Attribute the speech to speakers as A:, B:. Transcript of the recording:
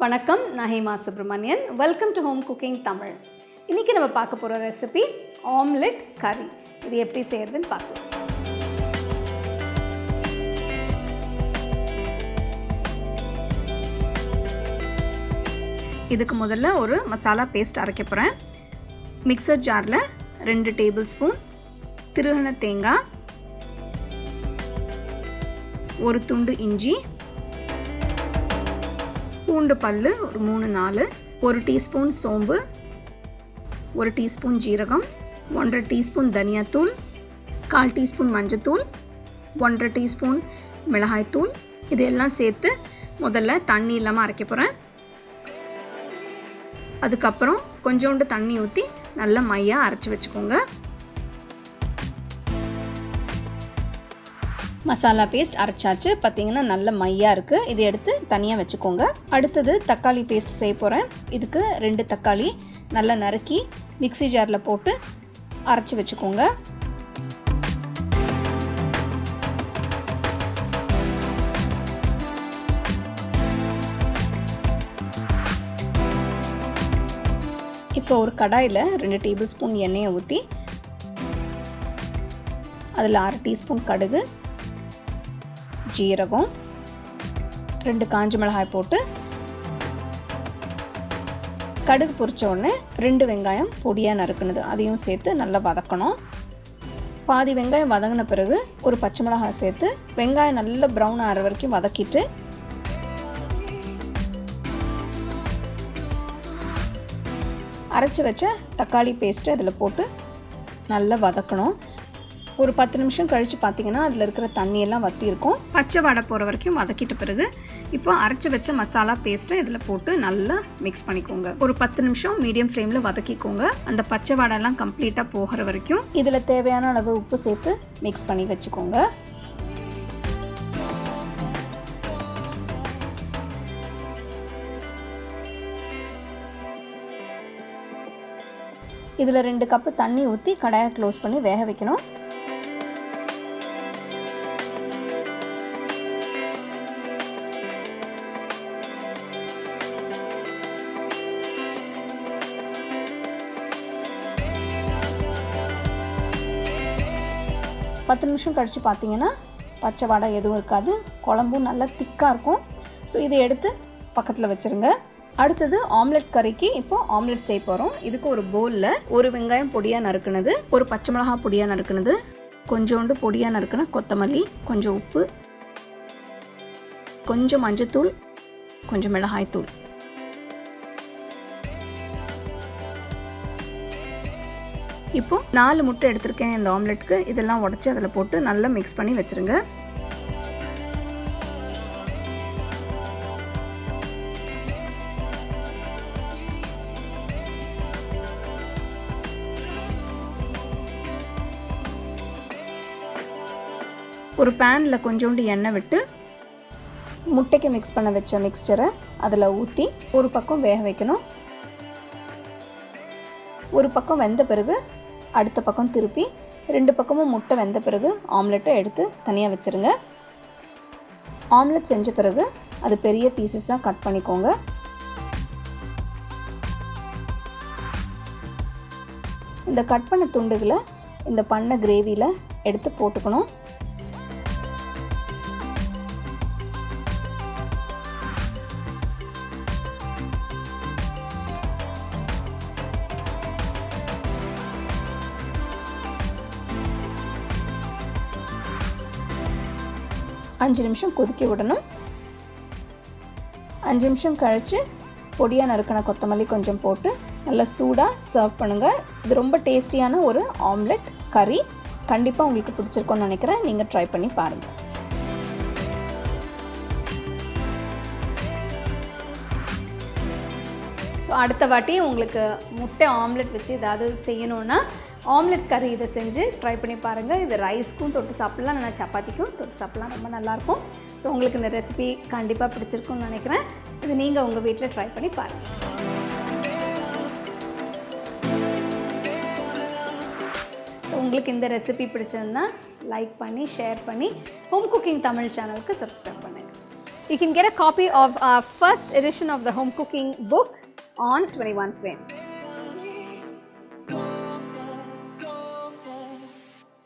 A: வணக்கம் நான் Hema Subramanian. Welcome to home cooking Tamil இன்றைக்கி நம்ம பார்க்க போகிற ரெசிபி ஆம்லெட் கறி இது எப்படி செய்கிறதுன்னு பார்க்கலாம். இதுக்கு முதல்ல ஒரு மசாலா பேஸ்ட் அரைக்க போகிறேன் மிக்சர் ஜாரில் ரெண்டு டேபிள் ஸ்பூன் திருகண தேங்காய் ஒரு துண்டு இஞ்சி பூண்டு பல் ஒரு மூணு நாலு. ஒரு டீஸ்பூன் சோம்பு ஒரு டீஸ்பூன் ஜீரகம் ஒன்றரை டீஸ்பூன் தனியாத்தூள் கால் டீஸ்பூன் மஞ்சத்தூள் ஒன்றரை டீஸ்பூன் மிளகாய்த்தூள். இதெல்லாம் சேர்த்து முதல்ல தண்ணி இல்லாமல் அரைக்க போகிறேன் அதுக்கப்புறம் கொஞ்சோண்டு தண்ணி ஊற்றி நல்லா மையாக அரைச்சி வச்சுக்கோங்க. மசாலா பேஸ்ட் அரைச்சாச்சு. பார்த்தீங்கன்னா நல்ல மையாக இருக்குது இது எடுத்து தனியாக வச்சுக்கோங்க. அடுத்தது தக்காளி பேஸ்ட் செய்ய போகிறேன் இதுக்கு ரெண்டு தக்காளி நல்லா நறுக்கி மிக்சி ஜாரில் போட்டு அரைச்சி வச்சுக்கோங்க. இப்போ ஒரு கடாயில் ரெண்டு டேபிள் ஸ்பூன் எண்ணெயை ஊற்றி அதில் அரை டீஸ்பூன் கடுகு ஜீரகம் ரெண்டு காஞ்ச மிளகாய் போட்டு கடுகு பொரிச்ச உடனே ரெண்டு வெங்காயம் பொடியாக நறுக்குனது. அதையும் சேர்த்து நல்லா வதக்கணும். பாதி வெங்காயம் வதங்கின பிறகு ஒரு பச்சை மிளகாய் சேர்த்து வெங்காயம் நல்லா ப்ரௌன் ஆகிற வரைக்கும் வதக்கிட்டு அரைச்சி வச்ச தக்காளி பேஸ்ட்டு அதில் போட்டு நல்லா வதக்கணும். ஒரு பத்து நிமிஷம் கழித்து பார்த்தீங்கன்னா அதில் இருக்கிற தண்ணியெல்லாம் வற்றி இருக்கும் பச்சை வடை போகிற வரைக்கும் வதக்கிட்ட பிறகு இப்போ அரைச்சி வச்ச மசாலா பேஸ்ட்டை இதில் போட்டு நல்லா மிக்ஸ் பண்ணிக்கோங்க. ஒரு பத்து நிமிஷம் மீடியம் ஃப்ளேமில் வதக்கிக்கோங்க. அந்த பச்சை வடைலாம் கம்ப்ளீட்டாக போகிற வரைக்கும் இதில் தேவையான அளவு உப்பு சேர்த்து மிக்ஸ் பண்ணி வச்சுக்கோங்க. இதில் ரெண்டு கப்பு தண்ணி ஊற்றி கடாயை க்ளோஸ் பண்ணி வேக வைக்கணும். பத்து நிமிஷம் கழித்து பார்த்தீங்கன்னா பச்சை வடை எதுவும் இருக்காது. குழம்பும் நல்லா திக்காக இருக்கும். ஸோ இதை எடுத்து பக்கத்தில் வச்சுருங்க. அடுத்தது ஆம்லெட் கறிக்கு இப்போ ஆம்லெட் செய்ய போகிறோம் இதுக்கு ஒரு பவுலில் ஒரு வெங்காயம் பொடியாக நறுக்குனது ஒரு பச்சை மிளகாய் பொடியாக நறுக்குனது கொஞ்சோண்டு பொடியாக நறுக்குன கொத்தமல்லி கொஞ்சம் உப்பு கொஞ்சம் மஞ்சத்தூள் கொஞ்சம் மிளகாய்த்தூள். இப்போ நாலு முட்டை எடுத்திருக்கேன் இந்த ஆம்லெட்டுக்கு இதெல்லாம் உடச்சி அதில் போட்டு நல்லா மிக்ஸ் பண்ணி வச்சுருங்க. ஒரு பேனில் கொஞ்சோண்டு எண்ணெய் விட்டு முட்டைக்கு மிக்ஸ் பண்ண வச்ச மிக்சரை அதில் ஊற்றி ஒரு பக்கம் வேக வைக்கணும். ஒரு பக்கம் வெந்த பிறகு அடுத்த பக்கம் திருப்பி ரெண்டு பக்கமும் முட்டை வெந்த பிறகு ஆம்லெட்டை எடுத்து தனியாக வச்சுருங்க. ஆம்லெட் செஞ்ச பிறகு அது பெரிய பீசஸாக கட் பண்ணிக்கோங்க. இந்த கட் பண்ண துண்டுகளை இந்த பண்ண கிரேவியில் எடுத்து போட்டுக்கணும். அஞ்சு நிமிஷம் கொதிக்க விடணும். அஞ்சு நிமிஷம் கழித்து பொடியாக நறுக்கின கொத்தமல்லி கொஞ்சம் போட்டு நல்லா சூடாக சர்வ் பண்ணுங்கள் இது ரொம்ப டேஸ்டியான ஒரு ஆம்லெட் கறி. கண்டிப்பாக உங்களுக்கு பிடிச்சிருக்கோன்னு நினைக்கிறேன். நீங்கள் ட்ரை பண்ணி பாருங்கள் ஸோ அடுத்த வாட்டி உங்களுக்கு முட்டை ஆம்லெட் வச்சு ஏதாவது செய்யணுன்னா ஆம்லெட் கறி இதை செஞ்சு ட்ரை பண்ணி பாருங்கள் இது ரைஸ்க்கும் தொட்டு சாப்பிட்லாம் நல்லா சப்பாத்திக்கும் தொட்டு சாப்பிட்லாம். ரொம்ப நல்லாயிருக்கும். ஸோ உங்களுக்கு இந்த ரெசிபி கண்டிப்பாக பிடிச்சிருக்கும்னு நினைக்கிறேன். இது நீங்கள் உங்கள் வீட்டில் ட்ரை பண்ணி பாருங்கள் ஸோ உங்களுக்கு இந்த ரெசிபி பிடிச்சிருந்தா லைக் பண்ணி ஷேர் பண்ணி ஹோம் குக்கிங் தமிழ் சேனலுக்கு சப்ஸ்கிரைப் பண்ணுங்கள்
B: You can get a copy of our first edition of the home cooking book on 21 frames.